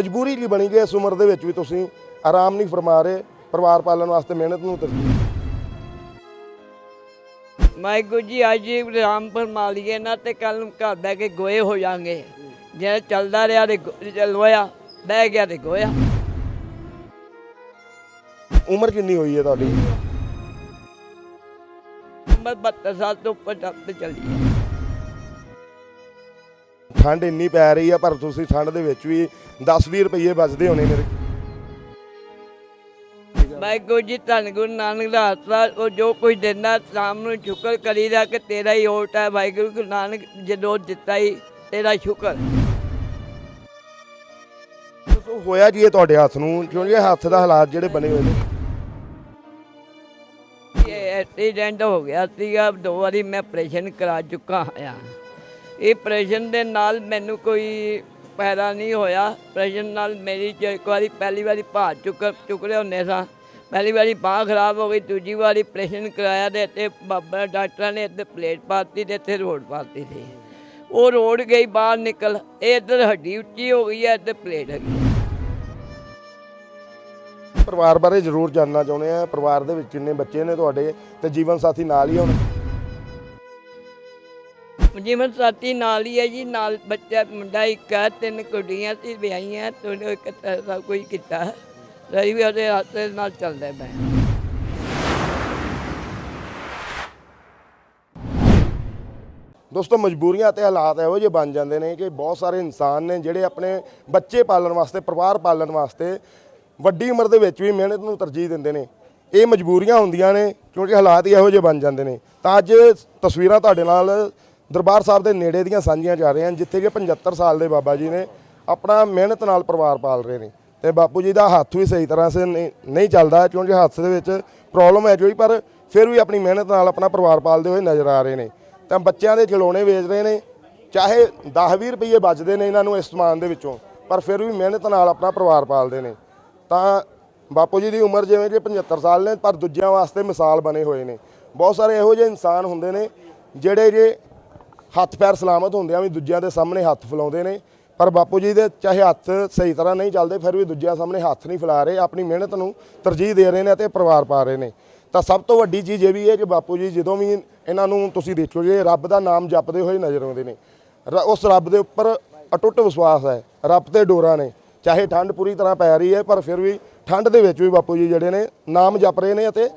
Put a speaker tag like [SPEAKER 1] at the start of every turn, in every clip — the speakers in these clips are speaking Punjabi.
[SPEAKER 1] ਮਜਬੂਰੀ ਕੀ ਬਣੀ ਗਈ ਇਸ ਉਮਰ ਦੇ ਵਿੱਚ ਵੀ ਤੁਸੀਂ ਆਰਾਮ ਨਹੀਂ ਫਰਮਾ ਰਹੇ ਪਰਿਵਾਰ ਪਾਲਣ ਵਾਸਤੇ ਮਿਹਨਤ ਨੂੰ ਤਰਜੀਹ
[SPEAKER 2] ਵਾਹਿਗੁਰੂ ਜੀ ਅੱਜ ਰਾਮ ਫਰਮਾ ਲਈਏ ਨਾ ਤੇ ਕੱਲ ਨੂੰ ਘਰ ਬਹਿ ਕੇ ਗੋਏ ਹੋ ਜਾਾਂਗੇ। ਜੇ ਚੱਲਦਾ ਰਿਹਾ ਤੇ ਚੱਲੋਇਆ ਬਹਿ ਗਿਆ ਤੇ ਗੋਇਆ।
[SPEAKER 1] ਉਮਰ ਕਿੰਨੀ ਹੋਈ ਹੈ ਤੁਹਾਡੀ?
[SPEAKER 2] ਉਮਰ 72 ਸਾਲ ਤੋਂ ਉੱਪਰ ਚੱਲੀ ਹੈ।
[SPEAKER 1] ਠੰਡ ਇੰਨੀ ਪੈ ਰਹੀ ਆ ਪਰ ਤੁਸੀਂ ਠੰਡ ਦੇ ਵਿੱਚ ਵੀ 10-20 ਰੁਪਏ ਬਚਦੇ ਹੋਣੇ ਮੇਰੇ।
[SPEAKER 2] ਵਾਹਿਗੁਰੂ ਜੀ ਧੰਨ ਗੁਰੂ ਨਾਨਕ ਦਾ ਆਸਰਾ ਉਹ ਜੋ ਕੁਝ ਦਿੰਦਾ ਸ਼ਾਮ ਨੂੰ ਸ਼ੁਕਰ ਕਰੀਦਾ ਕਿ ਤੇਰਾ ਹੀ ਓਟ ਹੈ ਵਾਹਿਗੁਰੂ ਗੁਰੂ ਨਾਨਕ ਜਦੋਂ ਦਿੱਤਾ ਹੀ ਤੇਰਾ ਸ਼ੁਕਰ।
[SPEAKER 1] ਦੱਸੋ ਹੋਇਆ ਕੀ ਹੈ ਤੁਹਾਡੇ ਹੱਥ ਨੂੰ? ਕਿਉਂਕਿ ਇਹ ਹੱਥ ਦਾ ਹਾਲਾਤ ਜਿਹੜੇ ਬਣੇ ਹੋਏ ਨੇ।
[SPEAKER 2] ਇਹ ਐਕਸੀਡੈਂਟ ਹੋ ਗਿਆ ਸੀਗਾ ਦੋ ਵਾਰੀ ਮੈਂ ਆਪਰੇਸ਼ਨ ਕਰਾ ਚੁੱਕਾ ਹਾਂ ਇਹ ਪ੍ਰਸ਼ਨ ਦੇ ਨਾਲ ਮੈਨੂੰ ਕੋਈ ਫਾਇਦਾ ਨਹੀਂ ਹੋਇਆ। ਪ੍ਰਸ਼ਨ ਨਾਲ ਮੇਰੀ ਜੋ ਇੱਕ ਵਾਰੀ ਪਹਿਲੀ ਵਾਰੀ ਭਾਰ ਚੁੱਕ ਚੁੱਕਦੇ ਹੁੰਦੇ ਸਾਂ। ਪਹਿਲੀ ਵਾਰੀ ਬਾਂਹ ਖਰਾਬ ਹੋ ਗਈ, ਦੂਜੀ ਵਾਰੀ ਪ੍ਰਸ਼ਨ ਕਰਾਇਆ ਤੇ ਇੱਥੇ ਬਾਬਾ ਡਾਕਟਰਾਂ ਨੇ ਇੱਥੇ ਪਲੇਟ ਪਾਤੀ ਤੇ ਇੱਥੇ ਰੋਡ ਪਾਤੀ ਸੀ। ਉਹ ਰੋਡ ਗਈ, ਬਾਹਰ ਨਿਕਲ, ਇਹ ਇੱਧਰ ਹੱਡੀ ਉੱਚੀ ਹੋ ਗਈ ਹੈ ਇੱਥੇ ਪਲੇਟ ਹੈਗੀ
[SPEAKER 1] ਪਰਿਵਾਰ ਬਾਰੇ ਜ਼ਰੂਰ ਜਾਣਨਾ ਚਾਹੁੰਦੇ ਆ। ਪਰਿਵਾਰ ਦੇ ਵਿੱਚ ਕਿੰਨੇ ਬੱਚੇ ਨੇ ਤੁਹਾਡੇ ਤੇ ਜੀਵਨ ਸਾਥੀ ਨਾਲ ਹੀ ਹੁਣ।
[SPEAKER 2] ਜਿਵੇਂ ਸਾਥੀ ਨਾਲ ਹੀ ਹੈ ਜੀ, ਨਾਲ ਬੱਚਾ, ਮੁੰਡਾ ਇੱਕ ਹੈ, ਤਿੰਨ ਕੁੜੀਆਂ ਸੀ, ਵਿਆਹੀਆਂ ਤੇ ਇੱਕ ਸਭ ਕੁਝ ਕੀਤਾ ਰਹੀ ਵੀ ਉਹਦੇ ਹੱਥ ਨਾਲ ਚੱਲਦਾ ਮੈਂ
[SPEAKER 1] ਦੋਸਤੋ, ਮਜਬੂਰੀਆਂ ਤੇ ਹਾਲਾਤ ਇਹੋ ਜਿਹੇ ਬਣ ਜਾਂਦੇ ਨੇ ਕਿ ਬਹੁਤ ਸਾਰੇ ਇਨਸਾਨ ਨੇ ਜਿਹੜੇ ਆਪਣੇ ਬੱਚੇ ਪਾਲਣ ਵਾਸਤੇ, ਪਰਿਵਾਰ ਪਾਲਣ ਵਾਸਤੇ ਵੱਡੀ ਉਮਰ ਦੇ ਵਿੱਚ ਵੀ ਮਿਹਨਤ ਨੂੰ ਤਰਜੀਹ ਦਿੰਦੇ ਨੇ। ਇਹ ਮਜਬੂਰੀਆਂ ਹੁੰਦੀਆਂ ਨੇ ਕਿਉਂਕਿ ਹਾਲਾਤ ਹੀ ਇਹੋ ਜਿਹੇ ਬਣ ਜਾਂਦੇ ਨੇ। ਤਾਂ ਅੱਜ ਤਸਵੀਰਾਂ ਤੁਹਾਡੇ ਨਾਲ ਦਰਬਾਰ ਸਾਹਿਬ ਦੇ ਨੇੜੇ ਦੀਆਂ ਸਾਂਝੀਆਂ ਜਾ ਰਹੀਆਂ ਹਨ, ਜਿੱਥੇ ਕਿ 75 ਸਾਲ ਦੇ ਬਾਬਾ ਜੀ ਨੇ ਆਪਣਾ ਮਿਹਨਤ ਨਾਲ ਪਰਿਵਾਰ ਪਾਲ ਰਹੇ ਨੇ। ਤੇ ਬਾਪੂ ਜੀ ਦਾ ਹੱਥ ਵੀ ਸਹੀ ਤਰ੍ਹਾਂ ਸੇ ਨਹੀਂ ਚੱਲਦਾ ਕਿਉਂਕਿ ਹੱਥ ਦੇ ਵਿੱਚ ਪ੍ਰੋਬਲਮ ਹੈ ਕੋਈ ਪਰ ਫਿਰ ਵੀ ਆਪਣੀ ਮਿਹਨਤ ਨਾਲ ਆਪਣਾ ਪਰਿਵਾਰ ਪਾਲਦੇ ਹੋਏ ਨਜ਼ਰ ਆ ਰਹੇ ਨੇ। ਤਾਂ ਬੱਚਿਆਂ ਦੇ ਖਿਡੌਣੇ ਵੇਚ ਰਹੇ ਨੇ, ਚਾਹੇ 10-20 ਰੁਪਏ ਬਚਦੇ ਨੇ ਇਹਨਾਂ ਨੂੰ ਇਸ ਸਮਾਨ ਦੇ ਵਿੱਚੋਂ, ਪਰ ਫਿਰ ਵੀ ਮਿਹਨਤ ਨਾਲ ਆਪਣਾ ਪਰਿਵਾਰ ਪਾਲਦੇ ਨੇ। ਤਾਂ ਬਾਪੂ ਜੀ ਦੀ ਉਮਰ ਜਿਵੇਂ ਕਿ 75 ਸਾਲ ਨੇ, ਪਰ ਦੂਜਿਆਂ ਵਾਸਤੇ ਮਿਸਾਲ ਬਣੇ ਹੋਏ ਨੇ। ਬਹੁਤ ਸਾਰੇ ਇਹੋ ਜਿਹੇ ਇਨਸਾਨ ਹੁੰਦੇ ਨੇ, ਜਿਹੜੇ ਜੇ ਹੱਥ ਪੈਰ ਸਲਾਮਤ ਹੁੰਦਿਆਂ ਵੀ ਦੂਜਿਆਂ ਦੇ ਸਾਹਮਣੇ ਹੱਥ ਫੈਲਾਉਂਦੇ ਨੇ। ਪਰ ਬਾਪੂ ਜੀ ਦੇ ਚਾਹੇ ਹੱਥ ਸਹੀ ਤਰ੍ਹਾਂ ਨਹੀਂ ਚੱਲਦੇ, ਫਿਰ ਵੀ ਦੂਜਿਆਂ ਸਾਹਮਣੇ ਹੱਥ ਨਹੀਂ ਫੈਲਾ ਰਹੇ, ਆਪਣੀ ਮਿਹਨਤ ਨੂੰ ਤਰਜੀਹ ਦੇ ਰਹੇ ਨੇ ਅਤੇ ਪਰਿਵਾਰ ਪਾ ਰਹੇ ਨੇ। ਤਾਂ ਸਭ ਤੋਂ ਵੱਡੀ ਚੀਜ਼ ਇਹ ਵੀ ਹੈ ਕਿ ਬਾਪੂ ਜੀ ਜਦੋਂ ਵੀ ਇਹਨਾਂ ਨੂੰ ਤੁਸੀਂ ਦੇਖੋ ਜੇ ਰੱਬ ਦਾ ਨਾਮ ਜਪਦੇ ਹੋਏ ਨਜ਼ਰ ਆਉਂਦੇ ਨੇ, ਰ- ਉਸ ਰੱਬ ਦੇ ਉੱਪਰ ਅਟੁੱਟ ਵਿਸ਼ਵਾਸ ਹੈ, ਰੱਬ ਤੇ ਡੋਰਾ ਨੇ। ਚਾਹੇ ਠੰਡ ਪੂਰੀ ਤਰ੍ਹਾਂ ਪੈ ਰਹੀ ਹੈ, ਪਰ ਫਿਰ ਵੀ ਠੰਡ ਦੇ ਵਿੱਚ ਵੀ ਬਾਪੂ ਜੀ ਜਿਹੜੇ ਨੇ ਨਾਮ ਜਪ ਰਹੇ ਨੇ ਅਤੇ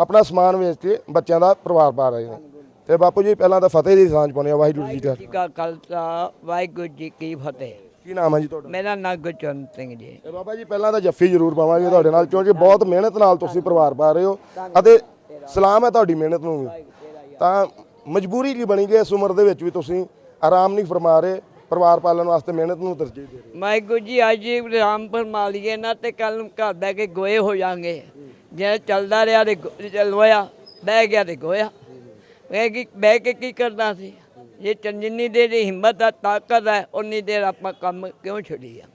[SPEAKER 1] ਆਪਣਾ ਸਮਾਨ ਵੇਚ ਕੇ ਬੱਚਿਆਂ ਦਾ ਪਰਿਵਾਰ ਪਾ ਰਹੇ ਨੇ। ਤੇ ਬਾਪੂ ਜੀ ਪਹਿਲਾਂ ਤਾਂ ਫਤਿਹ ਦੀ ਸਾਂਝ ਪਾਉਂਦੇ ਆ ਵਾਹਿਗੁਰੂ ਜੀ ਦਾ
[SPEAKER 2] ਜੀ ਕਾ ਖਾਲਸਾ ਵਾਹਿਗੁਰੂ ਜੀ ਕੀ ਫਤਿਹ।
[SPEAKER 1] ਕੀ ਨਾਮ ਹੈ ਜੀ ਤੁਹਾਡਾ?
[SPEAKER 2] ਮੇਰਾ ਨਾਮ ਗੁਰਚਰਨ ਸਿੰਘ ਜੀ।
[SPEAKER 1] ਤੇ ਬਾਬਾ ਜੀ ਪਹਿਲਾਂ ਤਾਂ ਜੱਫੀ ਜ਼ਰੂਰ ਪਾਵਾਂਗੇ ਤੁਹਾਡੇ ਨਾਲ ਕਿਉਂਕਿ ਬਹੁਤ ਮਿਹਨਤ ਨਾਲ ਤੁਸੀਂ ਪਰਿਵਾਰ ਪਾ ਰਹੇ ਹੋ ਅਤੇ ਸਲਾਮ ਹੈ ਤੁਹਾਡੀ ਮਿਹਨਤ ਨੂੰ ਵੀ। ਤਾਂ ਮਜਬੂਰੀ ਕੀ ਬਣੀ ਗਈ ਇਸ ਉਮਰ ਦੇ ਵਿੱਚ ਵੀ ਤੁਸੀਂ ਆਰਾਮ ਨਹੀਂ ਫਰਮਾ ਰਹੇ ਪਰਿਵਾਰ ਪਾਲਣ ਵਾਸਤੇ ਮਿਹਨਤ ਨੂੰ ਤਰਜੀਹ ਦੇ ਰਹੇ।
[SPEAKER 2] ਵਾਹਿਗੁਰੂ ਜੀ ਅੱਜ ਹੀ ਰਾਮ ਫਰਮਾ ਲਈਏ ਨਾ ਤੇ ਕੱਲ ਨੂੰ ਘਰ ਬਹਿ ਕੇ ਗੋਏ ਹੋ ਜਾਾਂਗੇ ਜੇ ਚੱਲਦਾ ਰਿਹਾ ਤੇ ਗੋ- ਚੱਲੋਇਆ ਬਹਿ ਗਿਆ ਤੇ ਗੋਇਆ ਬਹਿ ਕੇ ਬਹਿ ਕੇ ਕੀ ਕਰਨਾ ਸੀ? ਜੇ ਜਿੰਨੀ ਦੇਰ ਦੀ ਹਿੰਮਤ ਆ ਤਾਕਤ ਹੈ ਉਨੀ ਦੇਰ ਆਪਾਂ ਕੰਮ ਕਿਉਂ ਛੱਡੀ ਆ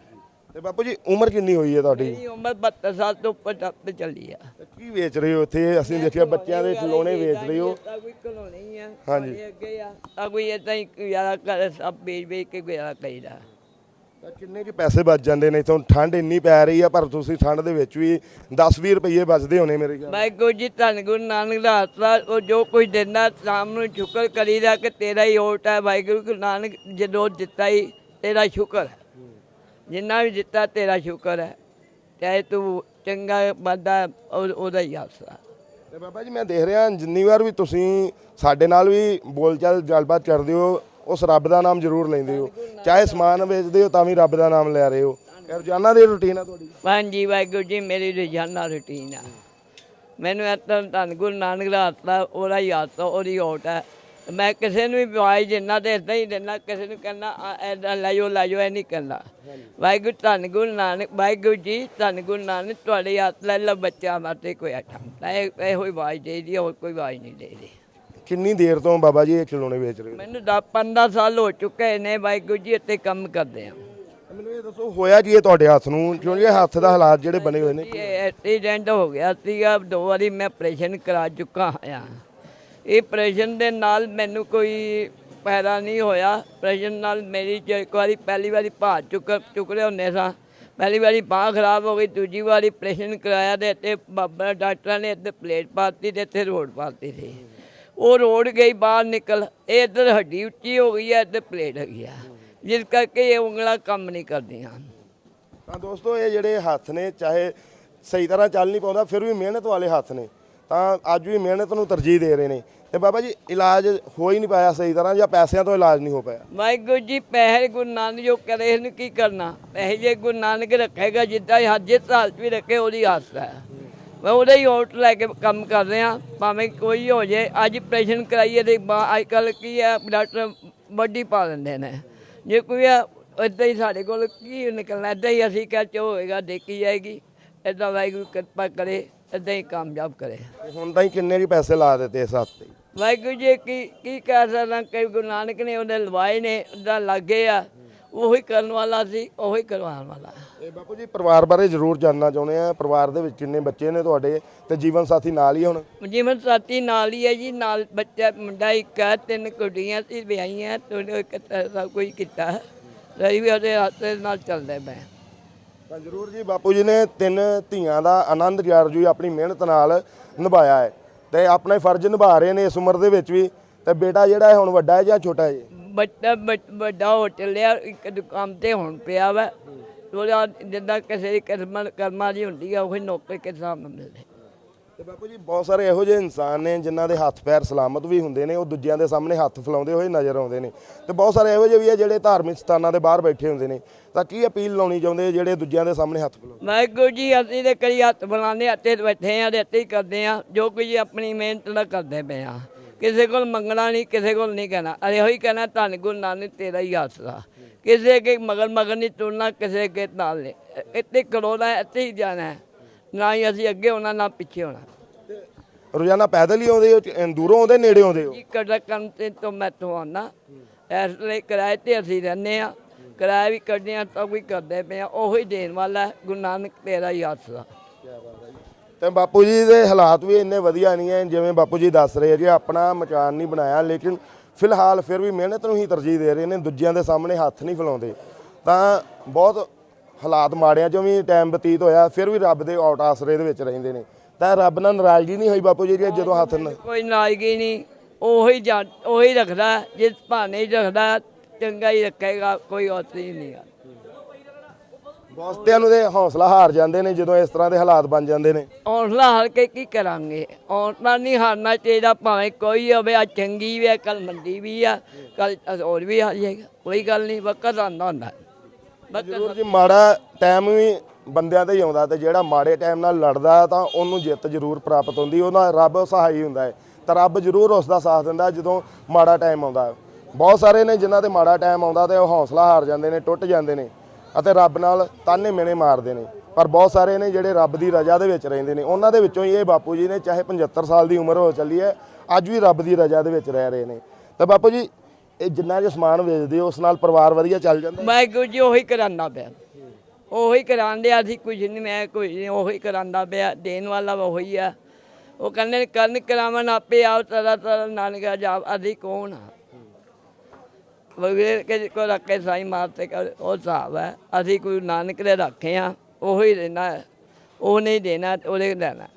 [SPEAKER 1] ਤੇ ਬਾਪੂ ਜੀ ਉਮਰ ਕਿੰਨੀ ਹੋਈ ਹੈ ਤੁਹਾਡੀ?
[SPEAKER 2] ਮੇਰੀ ਉਮਰ 72 ਸਾਲ ਤੋਂ ਉੱਪਰ ਤੱਕ ਚੱਲੀ ਆ।
[SPEAKER 1] ਤੇ ਕੀ ਵੇਚ ਰਹੇ ਹੋ ਇੱਥੇ? ਅਸੀਂ ਦੇਖਿਆ ਬੱਚਿਆਂ ਦੇ ਖਿਡੌਣੇ ਵੇਚ ਰਹੇ ਹੋ।
[SPEAKER 2] ਤਾਂ ਕੋਈ ਕਲੋਨੀ ਆ
[SPEAKER 1] ਹਾਂਜੀ।
[SPEAKER 2] ਅੱਗੇ ਆ। ਤਾਂ ਕੋਈ ਇਦਾਂ ਹੀ ਗੁਜ਼ਾਰਾ ਕਰ ਸਭ ਵੇਚ ਵੇਚ ਕੇ ਗੁਜ਼ਾਰਾ ਕਰੀਦਾ।
[SPEAKER 1] ਤਾਂ ਕਿੰਨੇ ਕੁ ਪੈਸੇ ਬਚ ਜਾਂਦੇ ਨੇ? ਇਥੋਂ ਠੰਡ ਇੰਨੀ ਪੈ ਰਹੀ ਆ ਪਰ ਤੁਸੀਂ ਠੰਡ ਦੇ ਵਿੱਚ ਵੀ 10-20 ਰੁਪਏ ਬਚਦੇ ਹੋਣੇ ਮੇਰੇ ਖਿਆਲ
[SPEAKER 2] ਵਾਹਿਗੁਰੂ ਜੀ ਧੰਨ ਗੁਰੂ ਨਾਨਕ ਦਾ ਆਸਰਾ ਉਹ ਜੋ ਕੁਝ ਦਿੰਦਾ ਸ਼ਾਮ ਨੂੰ ਸ਼ੁਕਰ ਕਰੀਦਾ ਕਿ ਤੇਰਾ ਹੀ ਓਟ ਹੈ ਵਾਹਿਗੁਰੂ ਗੁਰੂ ਨਾਨਕ ਜਦੋਂ ਦਿੱਤਾ ਹੀ ਤੇਰਾ ਸ਼ੁਕਰ। ਹੈ ਜਿੰਨਾ ਵੀ ਦਿੱਤਾ ਤੇਰਾ ਸ਼ੁਕਰ ਹੈ। ਚਾਹੇ ਤੂੰ ਚੰਗਾ ਬੰਦਾ ਉਹ- ਉਹਦਾ ਹੀ ਆਸਰਾ।
[SPEAKER 1] ਤੇ ਬਾਬਾ ਜੀ ਮੈਂ ਦੇਖ ਰਿਹਾ ਜਿੰਨੀ ਵਾਰ ਵੀ ਤੁਸੀਂ ਸਾਡੇ ਨਾਲ ਵੀ ਬੋਲਚਾਲ ਗੱਲਬਾਤ ਕਰਦੇ ਹੋ ਉਸ ਰੱਬ ਦਾ ਨਾਮ ਜ਼ਰੂਰ ਲੈਂਦੇ ਹੋ। ਚਾਹੇ ਸਮਾਨ ਵੇਚਦੇ ਹੋ, ਤਾਂ ਵੀ ਰੱਬ ਦਾ ਨਾਮ ਲੈ ਰਹੇ ਹੋ। ਇਹ ਰੋਜ਼ਾਨਾ ਦੀ ਰੁਟੀਨ ਆ ਤੁਹਾਡੀ।
[SPEAKER 2] ਹਾਂਜੀ, ਵਾਹਿਗੁਰੂ ਜੀ, ਮੇਰੀ ਰੋਜ਼ਾਨਾ ਰੁਟੀਨ ਆ। ਮੈਨੂੰ ਇਹ ਧੰਨ ਗੁਰੂ ਨਾਨਕ ਦਾ ਆਸਰਾ ਉਹਦਾ ਹੀ ਆਸਰਾ ਉਹਦੀ ਓਟ ਹੈ ਮੈਂ ਕਿਸੇ ਨੂੰ ਵੀ ਵਾਈ ਜਿੰਨਾ ਤੇ ਇਦਾਂ ਹੀ ਦਿੰਦਾ, ਕਿਸੇ ਨੂੰ ਕਹਿੰਦਾ ਐਦਾਂ ਲੈ ਜਾਓ ਲੈ ਜਾਓ, ਇਹ ਨਹੀਂ ਕਰਨਾ ਵਾਹਿਗੁਰੂ, ਧੰਨ ਗੁਰੂ ਨਾਨਕ, ਵਾਹਿਗੁਰੂ ਜੀ, ਧੰਨ ਗੁਰੂ ਨਾਨਕ, ਤੁਹਾਡੇ ਹੱਥ ਲੈ ਲਾ ਬੱਚਾ ਮਾਤੇ ਕੋਈ ਆਟਾ। ਇਹ ਇਹੋ ਹੀ ਆਵਾਜ਼ ਦੇ ਦੀ ਹੋਰ ਕੋਈ ਆਵਾਜ਼ ਨਹੀਂ ਦੇ ਦੀ
[SPEAKER 1] ਕਿੰਨੀ ਦੇਰ ਤੋਂ ਬਾਬਾ ਜੀ ਇਹ ਖਿਡੌਣੇ ਵੇਚ ਰਹੇ ਹੋ?
[SPEAKER 2] ਮੈਨੂੰ 10 15 ਸਾਲ ਹੋ ਚੁੱਕੇ ਨੇ ਵਾਹਿਗੁਰੂ ਜੀ ਇੱਥੇ ਕੰਮ ਕਰਦੇ ਆ।
[SPEAKER 1] ਮੈਨੂੰ ਇਹ ਦੱਸੋ ਹੋਇਆ ਕੀ ਹੈ ਤੁਹਾਡੇ ਹੱਥ ਨੂੰ? ਕਿਉਂਕਿ ਇਹ ਹੱਥ ਦਾ ਹਾਲਾਤ ਜਿਹੜੇ ਬਣੇ ਹੋਏ ਨੇ?
[SPEAKER 2] ਇਹ ਐਕਸੀਡੈਂਟ ਹੋ ਗਿਆ ਸੀਗਾ ਦੋ ਵਾਰੀ ਮੈਂ ਆਪਰੇਸ਼ਨ ਕਰਾ ਚੁੱਕਾ ਹਾਂ ਇਹ ਆਪਰੇਸ਼ਨ ਦੇ ਨਾਲ ਮੈਨੂੰ ਕੋਈ ਫਾਇਦਾ ਨਹੀਂ ਹੋਇਆ। ਆਪਰੇਸ਼ਨ ਨਾਲ ਮੇਰੀ ਜੋ ਇੱਕ ਵਾਰੀ ਪਹਿਲੀ ਵਾਰੀ ਭਾਰ ਚੁੱਕ ਚੁੱਕਦੇ ਹੁੰਦੇ ਸਾਂ। ਪਹਿਲੀ ਵਾਰੀ ਬਾਂਹ ਖਰਾਬ ਹੋ ਗਈ ਦੂਜੀ ਵਾਰੀ ਆਪਰੇਸ਼ਨ ਕਰਾਇਆ ਤੇ ਇੱਥੇ ਬਾਬਾ ਡਾਕਟਰਾਂ ਨੇ ਇੱਥੇ ਪਲੇਟ ਪਾਤੀ ਤੇ ਇੱਥੇ ਰੋਡ ਪਾਤੀ ਸੀ। ਉਹ ਰੋਡ ਗਈ ਬਾਹਰ ਨਿਕਲ। ਇਹ ਇੱਧਰ ਹੱਡੀ ਉੱਚੀ ਹੋ ਗਈ ਹੈ ਇੱਧਰ ਪਲੇਟ ਹੈਗੀ ਆ। ਜਿਸ ਕਰਕੇ ਇਹ ਉਂਗਲਾਂ ਕੰਮ ਨਹੀਂ ਕਰਦੀਆਂ।
[SPEAKER 1] ਤਾਂ ਦੋਸਤੋ ਇਹ ਜਿਹੜੇ ਹੱਥ ਨੇ ਚਾਹੇ ਸਹੀ ਤਰ੍ਹਾਂ ਚੱਲ ਨਹੀਂ ਪਾਉਂਦਾ ਫਿਰ ਵੀ ਮਿਹਨਤ ਵਾਲੇ ਹੱਥ ਨੇ। ਤਾਂ ਅੱਜ ਵੀ ਮਿਹਨਤ ਨੂੰ ਤਰਜੀਹ ਦੇ ਰਹੇ ਨੇ। ਤੇ ਬਾਬਾ ਜੀ ਇਲਾਜ ਹੋ ਹੀ ਨਹੀਂ ਪਾਇਆ ਸਹੀ ਤਰ੍ਹਾਂ ਜਾਂ ਪੈਸਿਆਂ ਤੋਂ ਇਲਾਜ ਨਹੀਂ ਹੋ ਪਾਇਆ?
[SPEAKER 2] ਵਾਹਿਗੁਰੂ ਜੀ ਪੈਸੇ ਗੁਰੂ ਨਾਨਕ ਜੋ ਕਰੇ ਇਹਨੂੰ ਕੀ ਕਰਨਾ? ਪੈਸੇ ਜੇ ਗੁਰੂ ਨਾਨਕ ਰੱਖੇਗਾ ਜਿੱਦਾਂ ਹੱਜ ਹਾਲਤ ਵੀ ਰੱਖੇ ਉਹਦੀ ਆਸਰਾ ਹੈ। ਮੈਂ ਉਹਦਾ ਹੀ ਓਟ ਲੈ ਕੇ ਕੰਮ ਕਰ ਰਿਹਾ ਭਾਵੇਂ ਕੋਈ ਹੋ ਜੇ ਅੱਜ ਆਪਰੇਸ਼ਨ ਕਰਾਈਏ ਤੇ ਅੱਜ ਕੱਲ ਕੀ ਹੈ ਡਾਕਟਰ ਵੱਡੀ ਪਾ ਦਿੰਦੇ ਨੇ। ਜੇ ਕੋਈ ਆ ਏਦਾਂ ਹੀ ਸਾਡੇ ਕੋਲ ਕੀ ਨਿਕਲਣਾ ਏਦਾਂ ਹੀ ਅਸੀਂ ਕਹਿ ਚੋ ਹੋਏਗਾ ਦੇਖੀ ਜਾਏਗੀ। ਏਦਾਂ ਵਾਹਿਗੁਰੂ ਕਿਰਪਾ ਕਰੇ ਏਦਾਂ ਹੀ ਕਾਮਯਾਬ ਕਰੇ।
[SPEAKER 1] ਹੁਣ ਤਾਂ ਹੀ ਕਿੰਨੇ ਜੀ ਪੈਸੇ ਲਾ ਦਿੱਤੇ ਇਸ ਹੱਥ ਤੇ
[SPEAKER 2] ਵਾਹਿਗੁਰੂ ਜੀ ਕੀ ਕੀ ਕਹਿ ਸਕਦਾ ਕਿ ਗੁਰੂ ਨਾਨਕ ਨੇ ਉਹਦੇ ਲਵਾਏ ਨੇ ਉਹਦਾ ਲੱਗੇ ਆ। ਉਹੀ ਕਰਨ ਵਾਲਾ ਸੀ ਉਹੀ ਕਰਵਾਉਣ ਵਾਲਾ।
[SPEAKER 1] ਇਹ ਬਾਪੂ ਜੀ ਪਰਿਵਾਰ ਬਾਰੇ ਜ਼ਰੂਰ ਜਾਨਣਾ ਚਾਹੁੰਦੇ ਆ। ਪਰਿਵਾਰ ਦੇ ਵਿੱਚ ਕਿੰਨੇ ਬੱਚੇ ਨੇ ਤੁਹਾਡੇ ਤੇ ਜੀਵਨ ਸਾਥੀ ਨਾਲ ਹੀ ਹੁਣ?
[SPEAKER 2] ਜੀਵਨ ਸਾਥੀ ਨਾਲ ਹੀ ਹੈ ਜੀ ਨਾਲ ਬੱਚਾ ਮੁੰਡਾ ਇੱਕ ਹੈ ਤਿੰਨ ਕੁੜੀਆਂ ਸੀ ਵਿਆਹੀਆਂ ਤੇ ਇੱਕ ਸਭ ਕੁਝ ਕੀਤਾ। ਰਹੀ ਵੀ ਉਹਦੇ ਹੱਥ ਨਾਲ ਚੱਲਦਾ ਮੈਂ
[SPEAKER 1] ਤਾਂ ਜ਼ਰੂਰ ਜੀ ਬਾਪੂ ਜੀ ਨੇ ਤਿੰਨ ਧੀਆਂ ਦਾ ਆਨੰਦ ਜੀ ਆਪਣੀ ਮਿਹਨਤ ਨਾਲ ਨਿਭਾਇਆ ਹੈ। ਤੇ ਆਪਣੇ ਫਰਜ਼ ਨਿਭਾ ਰਹੇ ਨੇ ਇਸ ਉਮਰ ਦੇ ਵਿੱਚ ਵੀ। ਤੇ ਬੇਟਾ ਜਿਹੜਾ ਹੈ ਹੁਣ ਵੱਡਾ ਹੈ ਜਾਂ ਛੋਟਾ ਹੈ ਜੀ?
[SPEAKER 2] ਬੱਚਾ ਵੱਡਾ ਹੋਟਲ ਆ ਇੱਕ ਦੁਕਾਨ ਤੇ ਹੁਣ ਪਿਆ ਵਾ। ਉਹਦਾ ਜਿੱਦਾਂ ਕਿਸੇ ਦੀ ਕਿਸਮਤ ਕਰਮਾਂ ਦੀ ਹੁੰਦੀ ਆ ਉਹੀ ਨੌਕਰੀ ਕਿਸ ਨਾਲ ਮਿਲਦੇ।
[SPEAKER 1] ਤੇ ਬਾਪੂ ਜੀ ਬਹੁਤ ਸਾਰੇ ਇਹੋ ਜਿਹੇ ਇਨਸਾਨ ਨੇ ਜਿਨ੍ਹਾਂ ਦੇ ਹੱਥ ਪੈਰ ਸਲਾਮਤ ਵੀ ਹੁੰਦੇ ਨੇ ਉਹ ਦੂਜਿਆਂ ਦੇ ਸਾਹਮਣੇ ਹੱਥ ਫੈਲਾਉਂਦੇ ਹੋਏ ਨਜ਼ਰ ਆਉਂਦੇ ਨੇ। ਤੇ ਬਹੁਤ ਸਾਰੇ ਇਹੋ ਜਿਹੇ ਵੀ ਆ ਜਿਹੜੇ ਧਾਰਮਿਕ ਸਥਾਨਾਂ ਦੇ ਬਾਹਰ ਬੈਠੇ ਹੁੰਦੇ ਨੇ। ਤਾਂ ਕੀ ਅਪੀਲ ਲਾਉਣੀ ਚਾਹੁੰਦੇ ਜਿਹੜੇ ਦੂਜਿਆਂ ਦੇ ਸਾਹਮਣੇ ਹੱਥ ਫੈਲਾਉਂਦੇ
[SPEAKER 2] ਵਾਹਿਗੁਰੂ ਜੀ ਅਸੀਂ ਤੇ ਕਈ ਹੱਥ ਬਣਾਉਂਦੇ ਹੱਥੇ ਬੈਠੇ ਆ ਤੇ ਇੱਥੇ ਹੀ ਕਰਦੇ ਆ ਜੋ ਕੁਝ ਆਪਣੀ ਮਿਹਨਤ ਨਾਲ ਕਰਦੇ ਪਏ ਆ। ਕਿਸੇ ਕੋਲ ਮੰਗਣਾ ਨਹੀਂ ਕਿਸੇ ਕੋਲ ਨਹੀਂ ਕਹਿਣਾ। ਅਰੇ ਹੋਈ ਕਹਿਣਾ ਧੰਨ ਗੁਰੂ ਨਾਨਕ ਤੇਰਾ ਹੀ ਆਸਰਾ ਕਿਸੇ ਕੇ ਮਗਰ ਮਗਰ ਨਹੀਂ ਤੁਰਨਾ ਕਿਸੇ ਕੇ ਨਾਲ ਨਹੀਂ। ਇੱਥੇ ਕਰੋਨਾ ਇੱਥੇ ਹੀ ਜਾਣਾ ਹੈ। ਨਾ ਹੀ ਅਸੀਂ ਅੱਗੇ ਹੋਣਾ ਨਾ ਪਿੱਛੇ ਹੋਣਾ।
[SPEAKER 1] ਰੋਜ਼ਾਨਾ ਪੈਦਲ ਹੀ ਆਉਂਦੇ ਹੋ ਦੂਰੋਂ ਆਉਂਦੇ ਨੇੜੇ ਆਉਂਦੇ ਹੋ?
[SPEAKER 2] ਕੜਾ ਕੰਮ ਤੇ ਤੋਂ ਮੈਂ ਤੋਂ ਆਉਣਾ ਇਸ ਲਈ ਕਿਰਾਏ ਤੇ ਅਸੀਂ ਰਹਿੰਦੇ ਆ ਕਿਰਾਇਆ ਵੀ ਕੱਢਦੇ ਆ ਸਭ ਕੁਝ ਕਰਦੇ ਪਏ ਆ ਉਹੀ ਦੇਣ ਵਾਲਾ ਗੁਰੂ ਨਾਨਕ ਤੇਰਾ ਹੀ ਆਸਰਾ
[SPEAKER 1] ਤੇ ਬਾਪੂ ਜੀ ਦੇ ਹਾਲਾਤ ਵੀ ਇੰਨੇ ਵਧੀਆ ਨਹੀਂ ਹੈ ਜਿਵੇਂ ਬਾਪੂ ਜੀ ਦੱਸ ਰਹੇ ਆ ਜੀ, ਆਪਣਾ ਮਕਾਨ ਨਹੀਂ ਬਣਾਇਆ, ਲੇਕਿਨ ਫਿਲਹਾਲ ਫਿਰ ਵੀ ਮਿਹਨਤ ਨੂੰ ਹੀ ਤਰਜੀਹ ਦੇ ਰਹੇ ਨੇ, ਦੂਜਿਆਂ ਦੇ ਸਾਹਮਣੇ ਹੱਥ ਨਹੀਂ ਫੈਲਾਉਂਦੇ। ਤਾਂ ਬਹੁਤ ਹਾਲਾਤ ਮਾੜਿਆਂ ਚੋਂ ਵੀ ਟਾਈਮ ਬਤੀਤ ਹੋਇਆ, ਫਿਰ ਵੀ ਰੱਬ ਦੇ ਔਟ ਆਸਰੇ ਦੇ ਵਿੱਚ ਰਹਿੰਦੇ ਨੇ। ਤਾਂ ਰੱਬ ਨਾਲ ਨਾਰਾਜ਼ਗੀ ਨਹੀਂ ਹੋਈ ਬਾਪੂ ਜੀ ਦੀ ਜਦੋਂ ਹੱਥ ਨ-
[SPEAKER 2] ਕੋਈ ਨਾਰਾਜ਼ਗੀ ਨਹੀਂ, ਉਹੀ ਉਹੀ ਰੱਖਦਾ ਜੇ ਜਿਸ ਭਾਣੇ ਰੱਖਦਾ, ਚੰਗਾ ਹੀ ਰੱਖੇਗਾ, ਕੋਈ ਔਤਰੀ ਨਹੀਂ ਆ।
[SPEAKER 1] ਬਹੁਤਿਆਂ ਨੂੰ ਦੇ ਹੌਸਲਾ ਹਾਰ ਜਾਂਦੇ ਨੇ ਜਦੋਂ ਇਸ ਤਰ੍ਹਾਂ ਦੇ ਹਾਲਾਤ ਬਣ ਜਾਂਦੇ ਨੇ।
[SPEAKER 2] ਹੌਸਲਾ ਹਾਰ ਕੇ ਕੀ ਕਰਾਂਗੇ? ਹੌਸਲਾ ਨਹੀਂ ਹਾਰਨਾ ਚਾਹੀਦਾ ਭਾਵੇਂ ਕੋਈ ਹੋਵੇ ਆ ਚੰਗੀ ਵੀ ਆ ਕੱਲ ਮੰਦੀ ਵੀ ਆ ਕੱਲ ਹੋਰ ਵੀ ਆ ਜਾਏਗਾ ਕੋਈ ਗੱਲ ਨਹੀਂ ਵਕਤ ਆਉਂਦਾ ਹੁੰਦਾ।
[SPEAKER 1] ਜ਼ਰੂਰ ਜੀ ਮਾੜਾ ਟਾਈਮ ਵੀ ਬੰਦਿਆਂ ਤੇ ਹੀ ਆਉਂਦਾ ਤੇ ਜਿਹੜਾ ਮਾੜੇ ਟਾਈਮ ਨਾਲ ਲੜਦਾ ਤਾਂ ਉਹਨੂੰ ਜਿੱਤ ਜ਼ਰੂਰ ਪ੍ਰਾਪਤ ਹੁੰਦੀ ਉਹਨਾਂ ਰੱਬ ਸਹਾਈ ਹੁੰਦਾ ਹੈ। ਤਾਂ ਰੱਬ ਜ਼ਰੂਰ ਉਸ ਦਾ ਸਾਥ ਦਿੰਦਾ ਜਦੋਂ ਮਾੜਾ ਟਾਈਮ ਆਉਂਦਾ। ਬਹੁਤ ਸਾਰੇ ਨੇ ਜਿਨ੍ਹਾਂ ਤੇ ਮਾੜਾ ਟਾਈਮ ਆਉਂਦਾ ਤੇ ਉਹ ਹੌਸਲਾ ਹਾਰ ਜਾਂਦੇ ਨੇ ਟੁੱਟ ਜਾਂਦੇ ਨੇ। ਅਤੇ ਰੱਬ ਨਾਲ ਤਾਨੇ ਮਿਹਣੇ ਮਾਰਦੇ ਨੇ। ਪਰ ਬਹੁਤ ਸਾਰੇ ਨੇ ਜਿਹੜੇ ਰੱਬ ਦੀ ਰਜ਼ਾ ਦੇ ਵਿੱਚ ਰਹਿੰਦੇ ਨੇ। ਉਹਨਾਂ ਦੇ ਵਿੱਚੋਂ ਹੀ ਇਹ ਬਾਪੂ ਜੀ ਨੇ ਚਾਹੇ 75 ਸਾਲ ਦੀ ਉਮਰ ਹੋ ਚੱਲੀ ਹੈ, ਅੱਜ ਵੀ ਰੱਬ ਦੀ ਰਜ਼ਾ ਦੇ ਵਿੱਚ ਰਹਿ ਰਹੇ ਨੇ। ਤਾਂ ਬਾਪੂ ਜੀ, ਇਹ ਜਿੰਨਾ ਜੇ ਸਮਾਨ ਵੇਚਦੇ ਹੋ, ਉਸ ਨਾਲ ਪਰਿਵਾਰ ਵਧੀਆ ਚੱਲ ਜਾਂਦਾ?
[SPEAKER 2] ਮੈਂ ਕੁਝ ਜੀ, ਉਹੀ ਕਰਾਂਦਾ ਪਿਆ। ਉਹੀ ਕਰਾਂਦੇ ਅਸੀਂ ਕੁਝ ਨਹੀਂ, ਮੈਂ ਕੁਝ ਨਹੀਂ, ਉਹੀ ਕਰਾਂਦਾ ਪਿਆ। ਦੇਣ ਵਾਲਾ ਉਹੀ ਆ। ਉਹ ਕਹਿੰਦੇ ਨੇ ਕਰਨ ਕਰਾਵਨ ਆਪੇ ਆਓ ਤਰਾ ਤਰਾ ਨਾਨਕਾ ਜਾਪ ਅਸੀਂ ਕੌਣ ਆ? ਵਗਰੇ ਕੇ ਕੋ ਰੱਖੇ ਸਾਈ ਮਾਰਤੇ ਉਹ ਹਿਸਾਬ ਹੈ। ਅਸੀਂ ਕੋਈ ਨਾਨਕ ਦੇ ਰੱਖੇ ਆ ਉਹੀ ਦੇਣਾ। ਉਹ ਨਹੀਂ ਦੇਣਾ ਉਹਦੇ ਲੈਣਾ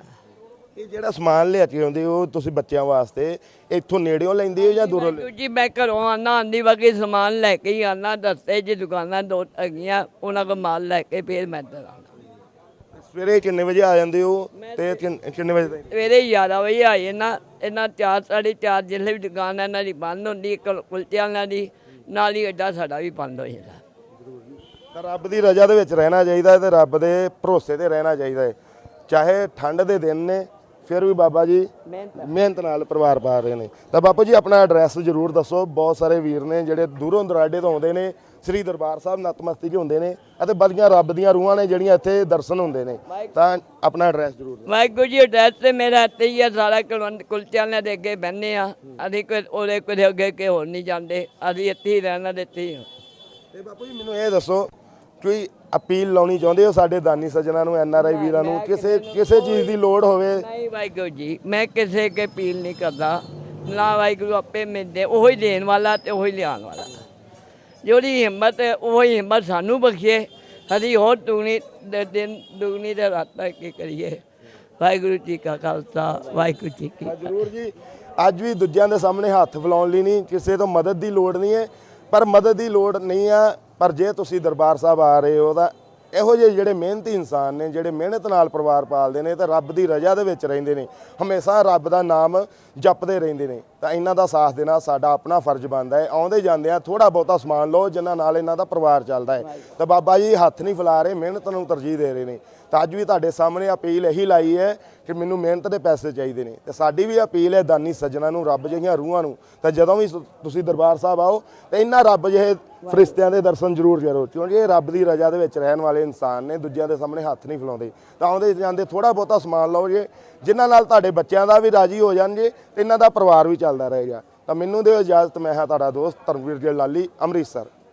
[SPEAKER 1] ਇਹ ਜਿਹੜਾ ਸਮਾਨ ਲਿਆ ਕੇ ਆਉਂਦੇ ਹੋ ਤੁਸੀਂ ਬੱਚਿਆਂ ਵਾਸਤੇ ਇੱਥੋਂ ਨੇੜਿਓਂ ਲੈਂਦੇ ਹੋ ਜਾਂ ਦੂਰੋਂ
[SPEAKER 2] ਜੀ ਮੈਂ ਘਰੋਂ ਆਨਾ ਆਂਦੀ ਵਗੀ ਸਮਾਨ ਲੈ ਕੇ ਹੀ ਆਨਾ ਦੱਸੇ ਜੀ ਦੁਕਾਨਾਂ ਦੋ ਹੈਗੀਆਂ ਉਹਨਾਂ ਕੋਲ ਮਾਲ ਲੈ ਕੇ ਫਿਰ ਮੈਂ ਇੱਧਰ ਆਉਣਾ
[SPEAKER 1] ਸਵੇਰੇ ਕਿੰਨੇ ਵਜੇ ਆ ਜਾਂਦੇ ਹੋ ਤੇ ਕਿੰਨ- ਵਜੇ ਤੱਕ?
[SPEAKER 2] ਸਵੇਰੇ 11 ਵਜੇ ਆਏ ਨਾ ਇਹਨਾਂ ਚਾਰ ਸਾਢੇ ਚਾਰ ਜਿੱਲੇ ਵੀ ਦੁਕਾਨ ਇਹਨਾਂ ਦੀ ਬੰਦ ਹੁੰਦੀ ਕੁਲ- ਕੁਲਚਿਆਂ ਦੀ। ਨਾਲ ਹੀ ਅੱਡਾ ਸਾਡਾ ਵੀ ਬੰਦ ਹੋ ਜਾਂਦਾ।
[SPEAKER 1] ਤਾਂ ਰੱਬ ਦੀ ਰਜ਼ਾ ਦੇ ਵਿੱਚ ਰਹਿਣਾ ਚਾਹੀਦਾ ਤੇ ਰੱਬ ਦੇ ਭਰੋਸੇ ਤੇ ਰਹਿਣਾ ਚਾਹੀਦਾ ਹੈ। ਚਾਹੇ ਠੰਡ ਦੇ ਦਿਨ ਨੇ ਫਿਰ ਵੀ ਬਾਬਾ ਜੀ
[SPEAKER 2] ਮਿਹਨਤ
[SPEAKER 1] ਮਿਹਨਤ ਨਾਲ ਪਰਿਵਾਰ ਪਾ ਰਹੇ ਨੇ। ਤਾਂ ਬਾਪੂ ਜੀ ਆਪਣਾ ਐਡਰੈਸ ਜ਼ਰੂਰ ਦੱਸੋ। ਬਹੁਤ ਸਾਰੇ ਵੀਰ ਨੇ ਜਿਹੜੇ ਦੂਰੋਂ ਦਰਾਡੇ ਤੋਂ ਆਉਂਦੇ ਨੇ ਸ੍ਰੀ ਦਰਬਾਰ ਸਾਹਿਬ ਨਤਮਸਤਕੀ ਹੁੰਦੇ ਨੇ ਅਤੇ ਬੜੀਆਂ ਰੱਬ ਦੀਆਂ ਰੂਹਾਂ ਨੇ ਜਿਹੜੀਆਂ ਇੱਥੇ ਦਰਸ਼ਨ ਹੁੰਦੇ ਨੇ। ਤਾਂ ਆਪਣਾ ਐਡਰੈਸ ਜ਼ਰੂਰ ਦਿਓ।
[SPEAKER 2] ਵਾਹਿਗੁਰੂ ਜੀ ਐਡਰੈਸ ਤੇ ਮੇਰਾ ਇੱਥੇ ਹੀ ਆ ਸਾਰਾ ਕੁਲਵੰਤ ਕੁਲਚਿਆਂ ਦੇ ਅੱਗੇ ਬਹਿੰਦੇ ਆ। ਅਸੀਂ ਕੋਈ ਉਹਦੇ ਕੋਈ ਅੱਗੇ ਕਿ ਹੋਰ ਨਹੀਂ ਜਾਂਦੇ। ਅਸੀਂ ਇੱਥੇ ਹੀ ਰਹਿਣਾ ਤੇ ਇੱਥੇ ਹੀ ਹਾਂ।
[SPEAKER 1] ਤੇ ਬਾਪੂ ਜੀ ਮੈਨੂੰ ਇਹ ਦੱਸੋ ਕੋਈ ਅਪੀਲ ਲਾਉਣੀ ਚਾਹੁੰਦੇ ਹੋ ਸਾਡੇ ਦਾਨੀ ਸੱਜਣਾ ਨੂੰ ਐਨ ਆਰ ਆਈ ਵੀਰਾਂ ਨੂੰ ਕਿਸੇ ਕਿਸੇ ਚੀਜ਼ ਦੀ ਲੋੜ ਹੋਵੇ?
[SPEAKER 2] ਨਹੀਂ ਵਾਹਿਗੁਰੂ ਜੀ ਮੈਂ ਕਿਸੇ ਕੇ ਅਪੀਲ ਨਹੀਂ ਕਰਦਾ। ਨਾ ਵਾਹਿਗੁਰੂ ਆਪੇ ਮਿਲਦੇ ਉਹੀ ਦੇਣ ਵਾਲਾ ਤੇ ਉਹੀ ਲਿਆਉਣ ਵਾਲਾ। ਜਿਹਦੀ ਹਿੰਮਤ ਹੈ ਉਹੀ ਹਿੰਮਤ ਸਾਨੂੰ ਬਖਸ਼ੇ। ਸਾਡੀ ਹੋਰ ਦੁਗਣੀ ਦੇ ਦਿਨ ਦੁਗਣੀ ਦੇ ਰਾਤਾਂ ਕੀ ਕਰੀਏ? ਵਾਹਿਗੁਰੂ ਜੀ ਕਾ ਖਾਲਸਾ ਵਾਹਿਗੁਰੂ ਜੀ ਕੀ
[SPEAKER 1] ਜ਼ਰੂਰ ਜੀ। ਅੱਜ ਵੀ ਦੂਜਿਆਂ ਦੇ ਸਾਹਮਣੇ ਹੱਥ ਫਲਾਉਣ ਲਈ ਨਹੀਂ ਕਿਸੇ ਤੋਂ ਮਦਦ ਦੀ ਲੋੜ ਨਹੀਂ ਹੈ। ਪਰ ਮਦਦ ਦੀ ਲੋੜ ਨਹੀਂ ਆ ਪਰ ਜੇ ਤੁਸੀਂ ਦਰਬਾਰ ਸਾਹਿਬ ਆ ਰਹੇ ਹੋ ਤਾਂ ਇਹੋ ਜਿਹੇ ਜਿਹੜੇ ਮਿਹਨਤੀ ਇਨਸਾਨ ਨੇ ਜਿਹੜੇ ਮਿਹਨਤ ਨਾਲ ਪਰਿਵਾਰ ਪਾਲਦੇ ਨੇ ਤੇ ਰੱਬ ਦੀ ਰਜ਼ਾ ਦੇ ਵਿੱਚ ਰਹਿੰਦੇ ਨੇ। ਹਮੇਸ਼ਾ ਰੱਬ ਦਾ ਨਾਮ ਜਪਦੇ ਰਹਿੰਦੇ ਨੇ। ਤਾਂ ਇਹਨਾਂ ਦਾ ਸਾਥ ਦੇਣਾ ਸਾਡਾ ਆਪਣਾ ਫਰਜ਼ ਬਣਦਾ ਹੈ। ਆਉਂਦੇ ਜਾਂਦੇ ਆ ਥੋੜਾ ਬਹੁਤਾ ਸਮਾਨ ਲਓ ਜਿਨ੍ਹਾਂ ਨਾਲ ਇਹਨਾਂ ਦਾ ਪਰਿਵਾਰ ਚੱਲਦਾ ਹੈ। ਤਾਂ ਬਾਬਾ ਜੀ ਹੱਥ ਨਹੀਂ ਫੈਲਾ ਰਹੇ ਮਿਹਨਤ ਨੂੰ ਤਰਜੀਹ ਦੇ ਰਹੇ ਨੇ। ਤਾਂ ਅੱਜ ਵੀ ਤੁਹਾਡੇ ਸਾਹਮਣੇ ਅਪੀਲ ਇਹੀ ਲਾਈ ਹੈ ਕਿ ਮੈਨੂੰ ਮਿਹਨਤ ਦੇ ਪੈਸੇ ਚਾਹੀਦੇ ਨੇ। ਤੇ ਸਾਡੀ ਵੀ ਅਪੀਲ ਹੈ ਦਾਨੀ ਸੱਜਣਾ ਨੂੰ ਰੱਬ ਜਿਹੀਆਂ ਰੂਹਾਂ ਨੂੰ। ਤਾਂ ਜਦੋਂ ਵੀ ਤੁਸੀਂ ਦਰਬਾਰ ਸਾਹਿਬ ਆਓ ਤੇ ਇਹਨਾਂ ਰੱਬ ਜਿਹੇ ਫਰਿਸ਼ਤਿਆਂ ਦੇ ਦਰਸ਼ਨ ਜ਼ਰੂਰ ਕਰੋ। ਕਿਉਂਕਿ ਇਹ ਰੱਬ ਦੀ ਰਜ਼ਾ ਦੇ ਵਿੱਚ ਰਹਿਣ ਵਾਲੇ ਇਨਸਾਨ ਨੇ ਦੂਜਿਆਂ ਦੇ ਸਾਹਮਣੇ ਹੱਥ ਨਹੀਂ ਫੈਲਾਉਂਦੇ। ਤਾਂ ਆਉਂਦੇ ਜਾਂਦੇ ਥੋੜਾ ਬਹੁਤਾ ਸਮਾਨ ਲਓ ਜੇ ਜਿਨ੍ਹਾਂ ਨਾਲ ਤੁਹਾਡੇ ਬੱਚਿਆਂ ਦਾ ਵੀ ਰਾਜੀ ਹੋ ਜਾਣਗੇ ਤੇ ਇਹਨਾਂ ਦਾ ਪਰਿਵਾਰ ਵੀ ਚੱਲਦਾ ਰਹੇਗਾ। ਤਾਂ ਮੈਨੂੰ ਦਿਓ ਇਜਾਜ਼ਤ, ਮੈਂ ਹਾਂ ਤੁਹਾਡਾ ਦੋਸਤ ਧਰਮਵੀਰ ਜੀ ਲਾਲੀ, ਅੰਮ੍ਰਿਤਸਰ।